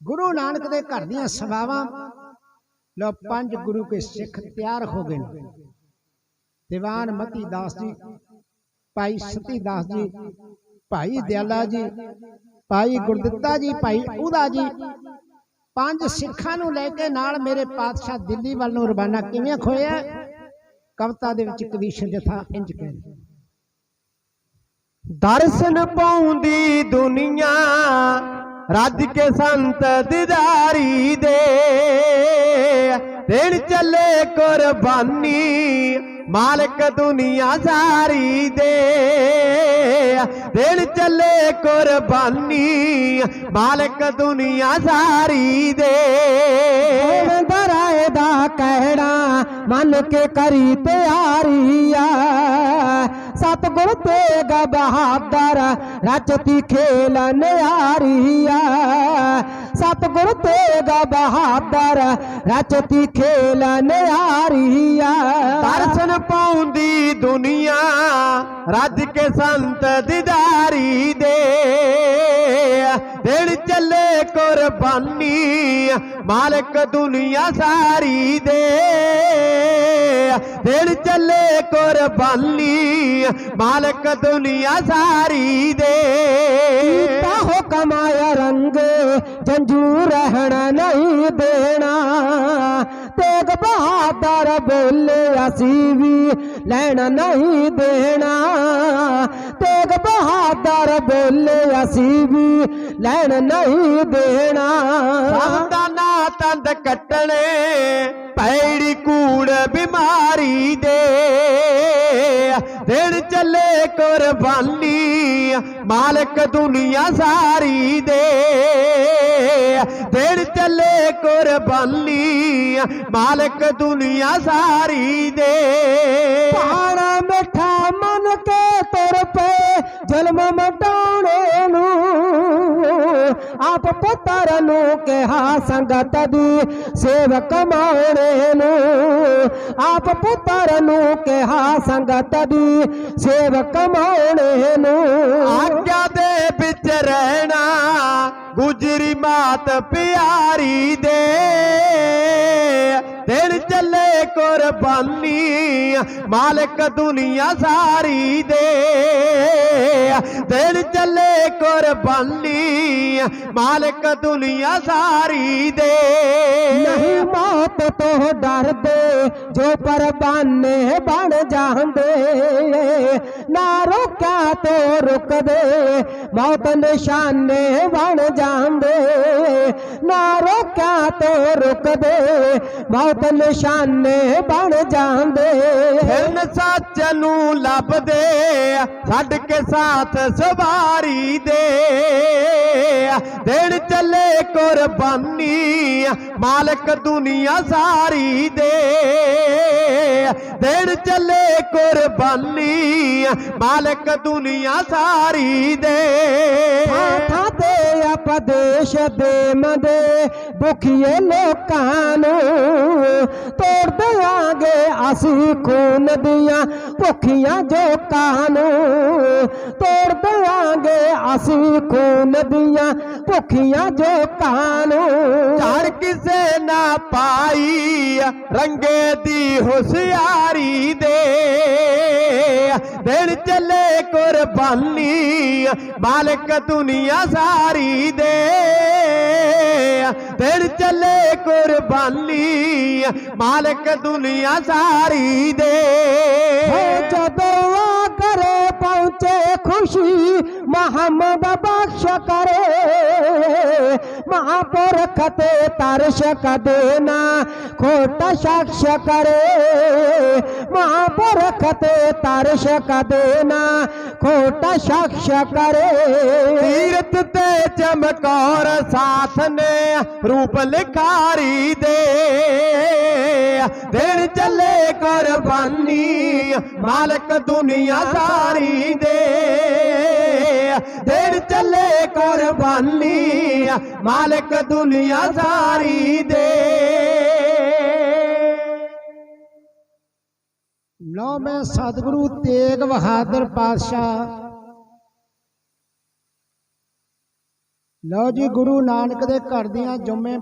ਗੁਰੂ ਨਾਨਕ ਦੇ ਘਰ ਦੀਆਂ ਸਭਾਵਾਂ। ਲੋ ਪੰਜ ਗੁਰੂ ਕੇ ਸਿੱਖ ਤਿਆਰ ਹੋ ਗਏ ਨੇ। ਦੀਵਾਨ ਮਤੀ ਦਾਸ ਜੀ, ਭਾਈ ਸਤੀ ਦਾਸ ਜੀ, ਭਾਈ ਦਿਆਲਾ ਜੀ, ਭਾਈ ਗੁਰਦਿੱਤਾ ਜੀ, ਭਾਈ ਉਹਦਾ ਜੀ। ਪੰਜ ਸਿੱਖਾਂ ਨੂੰ ਲੈ ਕੇ ਨਾਲ ਮੇਰੇ ਪਾਤਸ਼ਾਹ ਦਿੱਲੀ ਵੱਲ ਨੂੰ ਰਵਾਨਾ ਕਿਵੇਂ ਖੋਇਆ? ਕਵਿਤਾ ਦੇ ਵਿੱਚ ਕਵੀਸ਼ਰ ਜਥਾ ਇੰਜ ਕਹਿੰਦੇ ਦਰਸ਼ਨ ਪਾਉਂਦੀ ਦੁਨੀਆ ਰੱਜ ਕੇ ਸੰਤ ਦਿਦਾਰੀ ਦੇ ਦੇਣ ਚੱਲੇ ਕੁਰਬਾਨੀ ਮਾਲਕ ਦੁਨੀਆ ਸਾਰੀ ਦੇ ਦੇਣ ਚੱਲੇ ਕੁਰਬਾਨੀ ਮਾਲਕ ਦੁਨੀਆ ਸਾਰੀ ਦੇ ਦਰਾਏ ਦਾ ਕਹਿਣਾ ਮੰਨ ਕੇ ਕਰੀ ਤਿਆਰੀ ਆ सतगुरु तेग बहादुर रचती खेल नारिया सतगुरु तेग बहादुर रचती खेल नारिया दर्शन पाउंदी दुनिया, रज के संत दिदारी दे। देन चले कुर्बानी, मालिक दुनिया सारी दे। देन चले कुरबानी मालक दुनिया सारी दे हो कमाया रंग जंजूर रहना नहीं देना तेग बहादुर बोले असी भी लेना नहीं देना ਤੇਗ ਬਹਾਦਰ ਬੋਲੇ ਅਸੀਂ ਵੀ ਲੈਣ ਨਹੀਂ ਦੇਣਾ। ਸਭਦਾ ਨਾ ਤੰਦ ਕੱਟਣੇ ਪੈੜੀ ਕੂੜ ਬਿਮਾਰੀ ਦੇ। ਦੇਣ ਚੱਲੇ ਕੁਰਬਾਨੀ ਮਾਲਕ ਦੁਨੀਆ ਸਾਰੀ ਦੇ। ਦੇਣ ਚੱਲੇ ਕੁਰਬਾਨੀ ਮਾਲਕ ਦੁਨੀਆ ਸਾਰੀ ਦੇ। ਤੁਰ ਪਏ ਜਨਮ ਮਟਾਉਣੇ ਨੂੰ ਆਪ ਪੁੱਤਰ ਨੂੰ ਕਿਹਾ ਸੰਗਤ ਦੀ ਸੇਵ ਕਮਾਉਣੇ ਨੂੰ ਆਪ ਪੁੱਤਰ ਨੂੰ ਕਿਹਾ ਸੰਗਤ ਦੀ ਸੇਵ ਕਮਾਉਣੇ ਨੂੰ ਆਗਿਆ ਦੇ ਵਿੱਚ ਰਹਿਣਾ ਗੁਜਰੀ ਮਾਤ ਪਿਆਰੀ ਦੇ ਦਿਨ ਚੱਲੇ ਕੁਰਬਾਨੀ ਮਾਲਕ ਦੁਨੀਆ ਸਾਰੀ ਦੇ दिल चले कुरबानी मालिक दुनिया सारी दे। नहीं मौत तो डर दे, जो परबाने बन जाते ना रोका तो रुक दे, मौत निशाने बन जाते ना रोका तो रुक दे बहुत निशाने बन जाते फिर सच नू दे के साथ सवारी दे। देन चले कुर्बानी, मालक दुनिया सारी दे। देन चले कुर्बानी, मालक दुनिया सारी दे। ਉਪਦੇਸ਼ ਦੇ ਮਦੇ ਦੁਖੀਏ ਲੋਕਾਂ ਨੂੰ ਤੋੜ ਦੇਵਾਂਗੇ ਅਸੀਂ ਖੂਨ ਦੀਆਂ ਭੁੱਖੀਆਂ ਜੋਕਾਂ ਨੂੰ ਤੋੜ ਦੇਵਾਂਗੇ ਅਸੀਂ ਖੂਨ ਦੀਆਂ ਭੁੱਖੀਆਂ ਜੋਕਾਂ ਨੂੰ ਝੜ ਕਿਸੇ ना पाई, रंगे दी होशियारी दे। दिन चले कुर्बानी, मालिक दुनिया सारी दे। दिन चले कुर्बानी, मालिक दुनिया सारी दे। जदवा करे, पहुँचे खुशी मोहम्मद बख्श करे। महापौर खते रखते तर्श कदेना खोट साक्ष करे। महापौर खते रखते तर्श कदेना खोट साक्ष करे। तीरथ ते चमकौर साथ ने रूप लिखारी दे, दे ਕੁਰਬਾਨੀ ਮਾਲਕ ਦੁਨੀਆ ਸਾਰੀ ਦੇ। ਦਿਨ ਚੱਲੇ ਕੁਰਬਾਨੀ, ਮਾਲਕ ਦੁਨੀਆ ਦੇ। ਲਓ ਮੈਂ ਸਤਿਗੁਰੂ ਤੇਗ ਬਹਾਦਰ ਪਾਤਸ਼ਾਹ। ਲਓ ਜੀ, ਗੁਰੂ ਨਾਨਕ ਦੇ ਘਰ ਦੀਆਂ ਜੁਮੇ